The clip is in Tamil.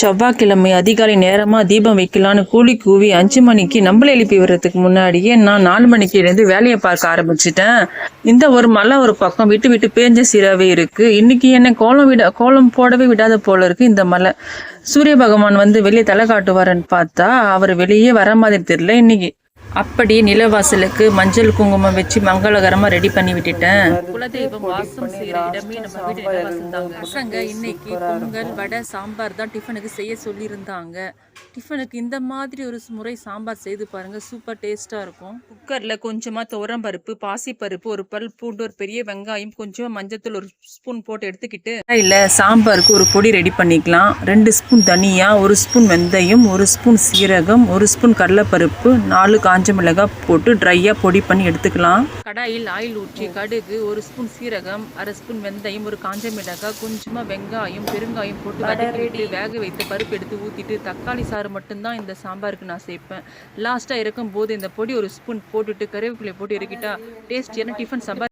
செவ்வாய்க்கிழமை அதிகாலை நேரமாக தீபம் வைக்கலான்னு கூலி கூவி அஞ்சு மணிக்கு நம்மளை எழுப்பி வர்றதுக்கு முன்னாடியே நான் நாலு மணிக்கு இருந்து வேலையை பார்க்க ஆரம்பிச்சிட்டேன். இந்த ஒரு மழை ஒரு பக்கம் விட்டு விட்டு பேஞ்ச சீராகவே இருக்குது இன்னைக்கு என்ன கோலம் விட கோலம் போடவே விடாத போல இருக்குது இந்த மழை சூரிய பகவான் வந்து வெளியே தலை காட்டுவாருன்னு பார்த்தா அவர் வெளியே வர மாதிரி தெரியல இன்னைக்கு. அப்படியே நிலவாசலுக்கு மஞ்சள் குங்குமம் வச்சு மங்களகரமா ரெடி பண்ணி விட்டுட்டேன். குலதெய்வம் வாசம் செய்யற இடமே நம்ம வீடு நிலவாசல் தாங்க பசங்க இன்னைக்கு பொங்கல் வடை சாம்பார் தான் டிஃபனுக்கு செய்ய சொல்லியிருந்தாங்க. டிஃபனுக்கு இந்த மாதிரி ஒரு முறை சாம்பார் செய்து பாருங்க சூப்பர் டேஸ்டா இருக்கும். குக்கர்ல கொஞ்சமா துவரம் பருப்பு பாசி பருப்பு ஒரு பல் பூண்டு ஒரு பெரிய வெங்காயம் கொஞ்சமா மஞ்சத்தூள் ஒரு ஸ்பூன் போட்டு எடுத்துக்கிட்டு இல்ல சாம்பாருக்கு ஒரு பொடி ரெடி பண்ணிக்கலாம். ரெண்டு ஸ்பூன் தனியா ஒரு ஸ்பூன் வெந்தயம் ஒரு ஸ்பூன் சீரகம் ஒரு ஸ்பூன் கடலைப்பருப்பு நாலு காஞ்ச மிளகாய் போட்டு ட்ரையாக பொடி பண்ணி எடுத்துக்கலாம். கடாயில் ஆயில் ஊற்றி கடுகு ஒரு ஸ்பூன் சீரகம் அரை ஸ்பூன் வெந்தயம் ஒரு காஞ்ச மிளகாய் கொஞ்சமாக வெங்காயம் பெருங்காயம் போட்டு வதக்கிட்டு வேக வைத்து பருப்பு எடுத்து ஊற்றிட்டு தக்காளி சாறு மட்டும்தான் இந்த சாம்பாருக்கு நான் சேர்ப்பேன். லாஸ்ட்டாக இறக்கும் போது இந்த பொடி ஒரு ஸ்பூன் போட்டுட்டு கருவேப்பிலை போட்டு இறக்கிட்டா டேஸ்டியான டிஃபன் சாம்பார்